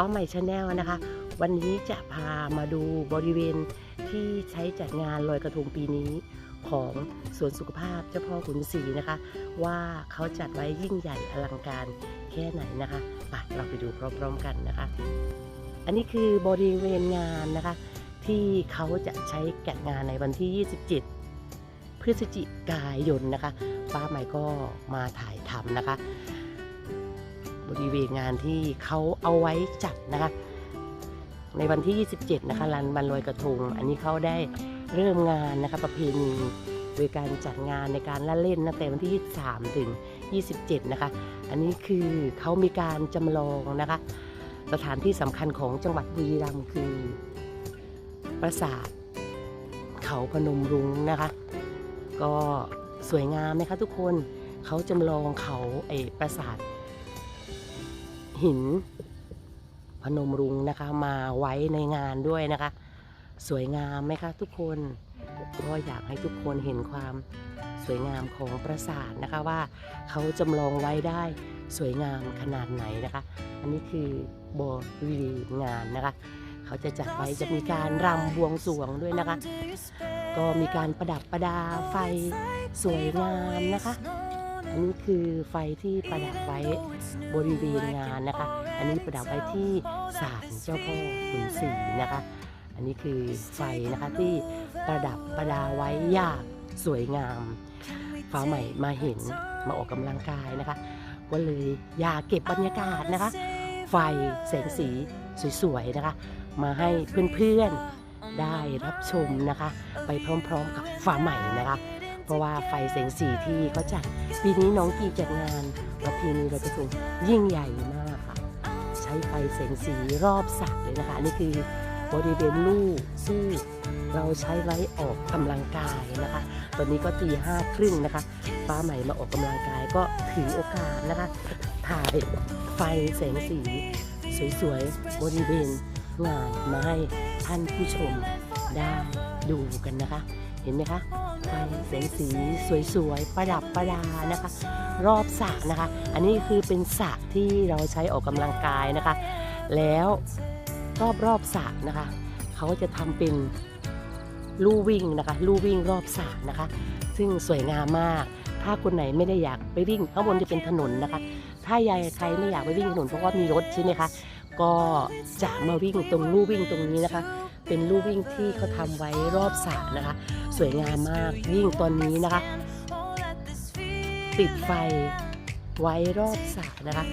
ฟ้าใหม่ชาแนลนะคะ วันนี้จะพามาดูบริเวณที่ใช้จัดงานลอยกระทงปีนี้ของสวนสุขภาพเจ้าพ่อขุนศรีนะคะ ว่าเขาจัดไว้ยิ่งใหญ่อลังการแค่ไหนนะคะไปเราไปดูพร้อมๆกันนะคะ อันนี้คือบริเวณงานนะคะ ที่เขาจะใช้จัดงานในวันที่ 27 พฤศจิกายนนะคะ ป้าใหม่ก็มาถ่ายทำนะคะ บริเวณงานที่เขาเอาไว้จัดนะคะในวันที่ 27 นะคะลานวันลอยกระทง อันนี้เขาได้เริ่มงานนะคะประเพณีโดยการจัดงานในการละเล่นตั้งแต่วันที่ 23 ถึง 27 นะคะ อันนี้คือเขามีการจำลองนะคะ สถานที่สำคัญของจังหวัดบุรีรัมย์คือ ปราสาทเขาพนมรุ้งนะคะ ก็สวยงามนะคะทุกคนเขาจำลองเขาไอปราสาท หิน พนมรุ้งนะคะมาไว้ในงานด้วยนะคะ สวยงามไหมคะทุกคนก็อยากให้ทุกคนเห็นความสวยงามของปราสาทนะคะว่าเขาจำลองไว้ได้สวยงามขนาดไหนนะคะ อันนี้คือบริเวณงานนะคะ เขาจะจัดไว้จะมีการรำบวงสรวงด้วยนะคะ ก็มีการประดับประดาไฟสวยงามนะคะ อันนี้คือไฟที่ประดับไว้บริเวณงานนะคะ อันนี้ประดับไว้ที่ศาลเจ้าพ่อขุนศรีนะคะ อันนี้คือไฟนะคะที่ประดับประดาไว้ยางสวยงาม ฟ้าใหม่มาเห็นมาออกกำลังกายนะคะ ก็เลยอยากเก็บบรรยากาศนะคะ ไฟแสงสีสวยๆนะคะ มาให้เพื่อนๆได้รับชมนะคะ ไปพร้อมๆกับฟ้าใหม่นะคะ เพราะว่าไฟแสงสีที่เขาจัดปีนี้น้องกีจัดงานประเพณีลอยกระทงยิ่งใหญ่มากค่ะ ใช้ไฟแสงสีรอบสระเลยนะคะนี่คือบริเวณลู่ที่เราใช้ไว้ออกกำลังกายนะคะ ตอนนี้ก็ตีห้าครึ่งนะคะป้าใหม่มาออกกำลังกายก็ถือโอกาสนะคะ ถ่ายไฟแสงสี สวยๆบริเวณงานมาให้ท่านผู้ชมได้ดูกันนะคะ เห็นไหมคะ ไฟแสงสีสวยๆ ประดับประดานะคะ รอบสระนะคะ อันนี้คือเป็นสระที่เราใช้ออกกำลังกายนะคะ แล้วรอบรอบสระนะคะ เขาจะทำเป็นลู่วิ่งนะคะลู่วิ่งรอบสระนะคะ ซึ่งสวยงามมาก ถ้าคนไหนไม่ได้อยากไปวิ่งข้างบนจะเป็นถนนนะคะ ถ้ายายใครไม่อยากไปวิ่งถนนเพราะว่ามีรถใช่ไหมคะก็จะมาวิ่งตรงลู่วิ่งตรงนี้นะคะ เป็นลู่วิ่งที่เขาทำไว้รอบสระนะคะ สวยงามมากยิ่งตอนนี้นะคะ ติดไฟไว้รอบสระนะคะ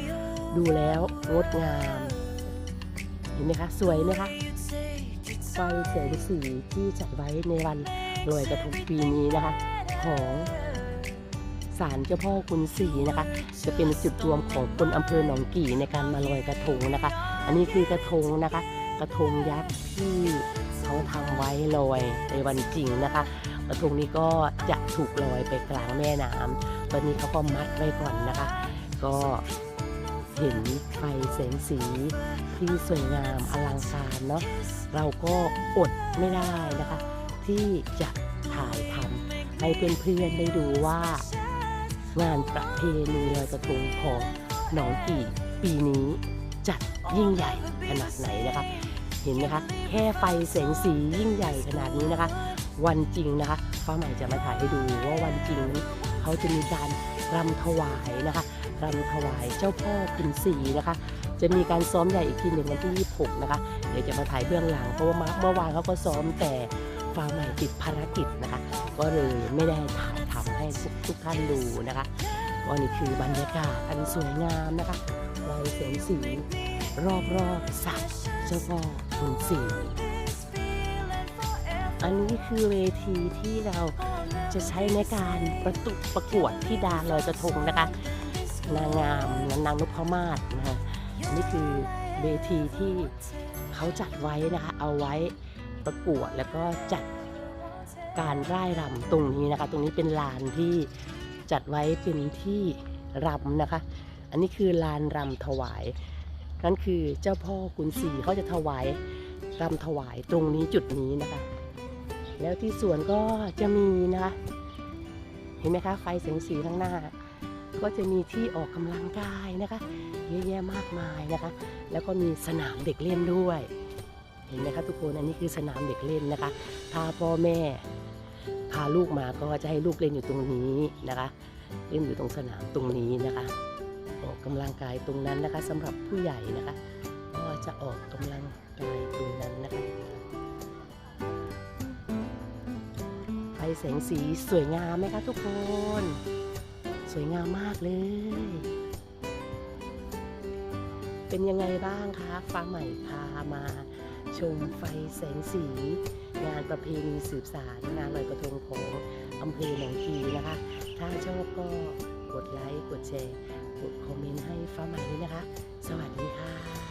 ดูแล้วงดงาม เห็นไหมคะ สวยไหมคะไฟแสงสีที่จัดไว้ในวันลอยกระทงปีนี้นะคะ ของศาลเจ้าพ่อคุณศรีนะคะ จะเป็นจุดรวมของคนอำเภอหนองกี่ในการมาลอยกระทงนะคะ อันนี้คือกระทงนะคะ กระทงยักษ์ที่เขาทำไว้ลอยในวันจริงนะคะ กระทงนี้ก็จะถูกลอยไปกลางแม่น้ำตอนนี้เขาก็มัดไว้ก่อนนะคะ ก็เห็นไฟแสงสีที่สวยงามอลังการเนาะเราก็อดไม่ได้นะคะ ที่จะถ่ายทำให้เพื่อนๆได้ดูว่างานประเพณีลอยกระทงของหนองกี่ปีนี้จัด ยิ่งใหญ่ขนาดไหนนะคะ เห็นไหมคะ แค่ไฟแสงสียิ่งใหญ่ขนาดนี้นะคะ วันจริงนะคะฟ้าใหม่จะมาถ่ายให้ดูว่าวันจริงนี้เขาจะมีการรำถวายนะคะรำถวายเจ้าพ่อคุณศรีนะคะ จะมีการซ้อมใหญ่อีกทีหนึ่งวันที่ 26 นะคะ เดี๋ยวจะมาถ่ายเบื้องหลังเพราะว่าเมื่อวานเขาก็ซ้อมแต่ฟ้าใหม่ติดภารกิจนะคะ ก็เลยไม่ได้ถ่ายทำให้ทุกทุกท่านดูนะคะก็นี่คือบรรยากาศอันสวยงามนะคะไฟแสงสี รอบรอบสระเจ้าพ่อคุณศรีอันนี้คือเวทีที่เราจะใช้ในการประตุประกวดที่ดาลอยกระทงนะคะ นางงามนางนพมาศนะคะอันนี้คือเวทีที่เขาจัดไว้นะคะ เอาไว้ประกวดแล้วก็จัดการร่ายรำตรงนี้นะคะ ตรงนี้เป็นลานที่จัดไว้เป็นที่รำนะคะ อันนี้คือลานรำถวาย นั่นคือเจ้าพ่อกุนศรีเขาจะถวายรำถวายตรงนี้จุดนี้นะคะ แล้วที่สวนก็จะมีนะคะเห็นไหมคะ ไฟแสงสีข้างหน้า ก็จะมีที่ออกกำลังกายนะคะเยอะแยะมากมายนะคะ แล้วก็มีสนามเด็กเล่นด้วย เห็นไหมคะทุกคนอันนี้คือสนามเด็กเล่นนะคะพาพ่อแม่พาลูกมาก็จะให้ลูกเล่นอยู่ตรงนี้นะคะ เล่นอยู่ตรงสนามตรงนี้นะคะ ออกกำลังกายตรงนั้นนะคะสำหรับผู้ใหญ่นะคะ ก็จะออกกำลังกายตรงนั้นนะคะไฟแสงสีสวยงามไหมคะทุกคน สวยงามมากเลย เป็นยังไงบ้างคะฟ้าใหม่พามาชมไฟแสงสี งานประเพณีสืบสารงานลอยกระทงของอำเภอหนองกีนะคะ ถ้าชอบก็กดไลค์ กดแชร์ กดคอมเมนต์ให้ฟ้าใหม่ด้วยนะคะ สวัสดีค่ะ